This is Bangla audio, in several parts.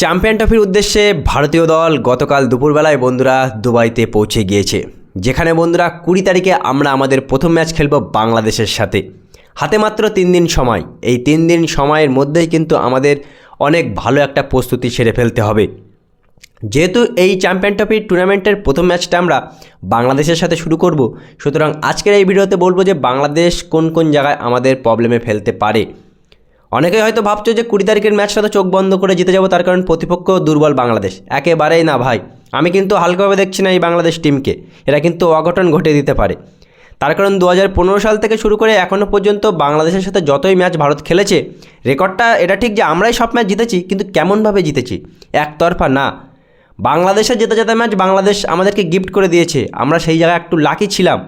চ্যাম্পিয়ন ট্রফির উদ্দেশ্যে ভারতীয় দল গতকাল দুপুরবেলায় বন্ধুরা দুবাইতে পৌঁছে গিয়েছে। যেখানে বন্ধুরা কুড়ি তারিখে আমরা আমাদের প্রথম ম্যাচ খেলব বাংলাদেশের সাথে। হাতে মাত্র তিন দিন সময়। এই তিন দিন সময়ের মধ্যেই কিন্তু আমাদের অনেক ভালো একটা প্রস্তুতি সেরে ফেলতে হবে। যেহেতু এই চ্যাম্পিয়ন ট্রফির টুর্নামেন্টের প্রথম ম্যাচটা আমরা বাংলাদেশের সাথে শুরু করব, সুতরাং আজকের এই ভিডিওতে বলব যে বাংলাদেশ কোন কোন জায়গায় আমাদের প্রবলেমে ফেলতে পারে। অনেকেই হয়তো ভাবছ যে কুড়ি তারিখের ম্যাচটা তো চোখ বন্ধ করে জিতে যাব, তার কারণ প্রতিপক্ষ দুর্বল বাংলাদেশ। একেবারেই না ভাই। আমি কিন্তু হালকাভাবে দেখছি না এই বাংলাদেশ টিমকে। এরা কিন্তু অঘটন ঘটিয়ে দিতে পারে। তার কারণ দু হাজার পনেরো সাল থেকে শুরু করে এখনও পর্যন্ত বাংলাদেশের সাথে যতই ম্যাচ ভারত খেলেছে, রেকর্ডটা এটা ঠিক যে আমরাই সব ম্যাচ জিতেছি, কিন্তু কেমনভাবে জিতেছি? একতরফা না। বাংলাদেশের যেতে যেতে ম্যাচ বাংলাদেশ আমাদেরকে গিফট করে দিয়েছে। আমরা সেই জায়গায় একটু লাকি ছিলাম।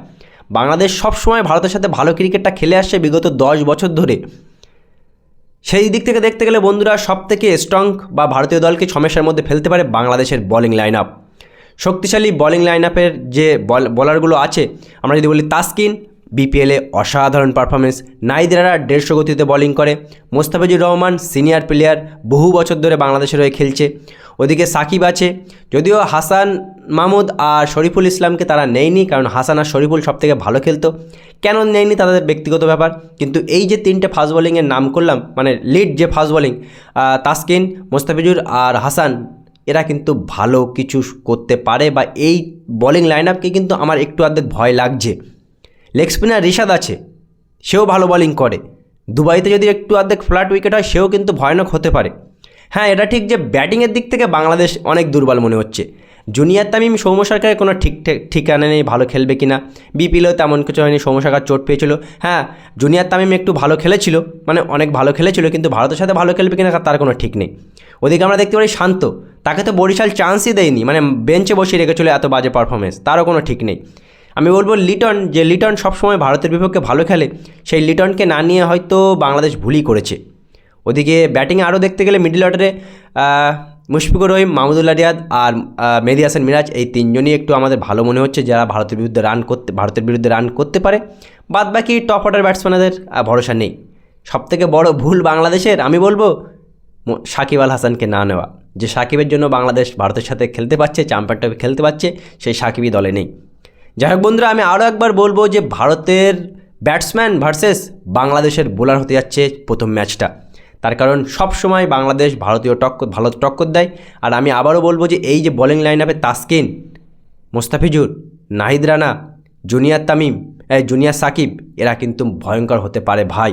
বাংলাদেশ সবসময় ভারতের সাথে ভালো ক্রিকেটটা খেলে আসছে বিগত দশ বছর ধরে। সেই দিক থেকে দেখতে গেলে বন্ধুরা সব থেকে স্ট্রং বা ভারতীয় দলকে সমস্যার মধ্যে ফেলতে পারে বাংলাদেশের বোলিং লাইন আপ শক্তিশালী বোলিং লাইন আপের যে বল বলারগুলো আছে, আমরা যদি বলি তাসকিন বিপিএলে অসাধারণ পারফরমেন্স নাইদেরা দেড়শো গতিতে বোলিং করে। মোস্তাফিজুর রহমান সিনিয়র প্লেয়ার, বহু বছর ধরে বাংলাদেশের হয়ে খেলছে। ওদিকে সাকিব আছে, যদিও হাসান মাহমুদ আর শরীফুল ইসলামকে তারা নেয়নি, কারণ হাসান আর শরীফুল সব থেকে ভালো খেলতো। কেন নেয়নি তাদের ব্যক্তিগত ব্যাপার, কিন্তু এই যে তিনটে ফাস্ট বোলিংয়ের নাম করলাম মানে লিড যে ফাস্ট বোলিং তাসকিন, মোস্তাফিজুর আর হাসান, এরা কিন্তু ভালো কিছু করতে পারে বা এই বোলিং লাইন আপকে কিন্তু আমার একটু অর্ধেক ভয় লাগছে। লেগ স্পিনার রিশাদ আছে, সেও ভালো বলিং করে। দুবাইতে যদি একটু অর্ধেক ফ্ল্যাট উইকেট হয়, সেও কিন্তু ভয়ানক হতে পারে। হ্যাঁ এটা ঠিক যে ব্যাটিংয়ের দিক থেকে বাংলাদেশ অনেক দুর্বল মনে হচ্ছে। জুনিয়র তামিম সৌম্য সরকারের কোনো ঠিক ঠিকানা নেই, ভালো খেলবে কি না বিপিএলও তেমন কিছু হয়নি, সৌম্য সরকার চোট পেয়েছিল। হ্যাঁ জুনিয়র তামিম একটু ভালো খেলেছিল মানে অনেক ভালো খেলেছিল, কিন্তু ভারতের সাথে ভালো খেলবে কিনা তার কোনো ঠিক নেই। ওদিকে আমরা দেখতে পারি শান্ত, তাকে তো বরিশাল চান্সই দেয়নি মানে বেঞ্চে বসিয়ে রেখেছিল এত বাজে পারফরমেন্স তারও কোনো ঠিক নেই। আমি বলব লিটন, যে লিটন সবসময় ভারতের বিপক্ষে ভালো খেলে, সেই লিটনকে না নিয়ে হয়তো বাংলাদেশ ভুলই করেছে। ওদিকে ব্যাটিংয়ে আরও দেখতে গেলে মিডিল অর্ডারে মুশফিকুর রহিম, মাহমুদুল্লাহ রিয়াদ আর মেহেদি হাসান মিরাজ, এই তিনজনই একটু আমাদের ভালো মনে হচ্ছে যারা ভারতের বিরুদ্ধে রান করতে, ভারতের বিরুদ্ধে রান করতে পারে। বাদ বাকি টপ অর্ডার ব্যাটসম্যানদের ভরসা নেই। সবথেকে বড় ভুল বাংলাদেশের, আমি বলব সাকিব আল হাসানকে না নেওয়া। যে সাকিবের জন্য বাংলাদেশ ভারতের সাথে খেলতে পারছে চ্যাম্পিয়ন খেলতে পারছে, সেই সাকিবই দলে নেই। যাই হোক বন্ধুরা, আমি আরও একবার বলব যে ভারতের ব্যাটসম্যান ভার্সেস বাংলাদেশের বোলার হতে যাচ্ছে প্রথম ম্যাচটা। তার কারণ সব সময় বাংলাদেশ ভারতীয় টক্কর ভালো টক্কর দেয়। আর আমি আবারও বলব যে এই যে বোলিং লাইন আপে তাসকিন, মোস্তাফিজুর, নাহিদ রানা, জুনিয়র তামিম জুনিয়র সাকিব, এরা কিন্তু ভয়ঙ্কর হতে পারে ভাই।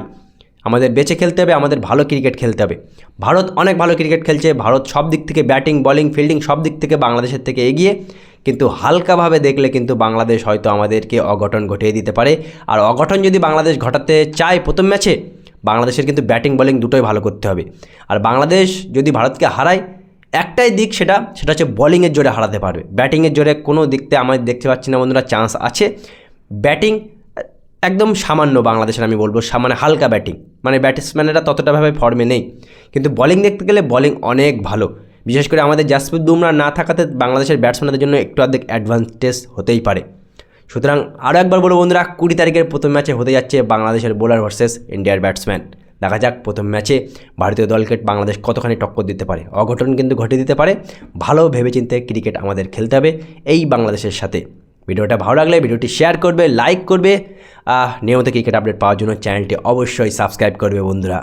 আমাদের বেঁচে খেলতে হবে, আমাদের ভালো ক্রিকেট খেলতে হবে। ভারত অনেক ভালো ক্রিকেট খেলছে, ভারত সব দিক থেকে ব্যাটিং বলিং ফিল্ডিং সব দিক থেকে বাংলাদেশের থেকে এগিয়ে। কিন্তু হালকাভাবে দেখলে কিন্তু বাংলাদেশ হয়তো আমাদেরকে অঘটন ঘটিয়ে দিতে পারে। আর অঘটন যদি বাংলাদেশ ঘটাতে চায় প্রথম ম্যাচে, বাংলাদেশের কিন্তু ব্যাটিং, বলিং দুটোই ভালো করতে হবে। আর বাংলাদেশ যদি ভারতকে হারায়, একটাই দিক সেটা সেটা হচ্ছে বলিংয়ের জোরে হারাতে পারবে। ব্যাটিংয়ের জোরে কোনো দিকতে আমাদের দেখতে পাচ্ছি না বন্ধুরা, চান্স আছে। ব্যাটিং একদম সামান্য বাংলাদেশের, আমি বলব সামান্য হালকা ব্যাটিং। মানে ব্যাটসম্যানেরা ততটাভাবে ফর্মে নেই। কিন্তু বলিং দেখতে গেলে বলিং অনেক ভালো। বিশেষ করে আমাদের জাসপ্রীত বুমরা না থাকাতে বাংলাদেশের ব্যাটসম্যানদের জন্য একটু অর্ধেক অ্যাডভান্টেজ হতেই পারে। সুতরাং আরও একবার বলব বন্ধুরা, কুড়ি তারিখের প্রথম ম্যাচে হতে যাচ্ছে বাংলাদেশের বোলার ভার্সেস ইন্ডিয়ার ব্যাটসম্যান দেখা যাক প্রথম ম্যাচে ভারতীয় দলকে বাংলাদেশ কতখানি টক্কর দিতে পারে। অঘটন কিন্তু ঘটে দিতে পারে, ভালো ভেবেচিন্তে ক্রিকেট আমাদের খেলতে হবে এই বাংলাদেশের সাথে। ভিডিওটা ভালো লাগলে ভিডিওটি শেয়ার করবে লাইক করবে নিয়মিত ক্রিকেট আপডেট পাওয়ার জন্য চ্যানেলটি অবশ্যই সাবস্ক্রাইব করবে বন্ধুরা।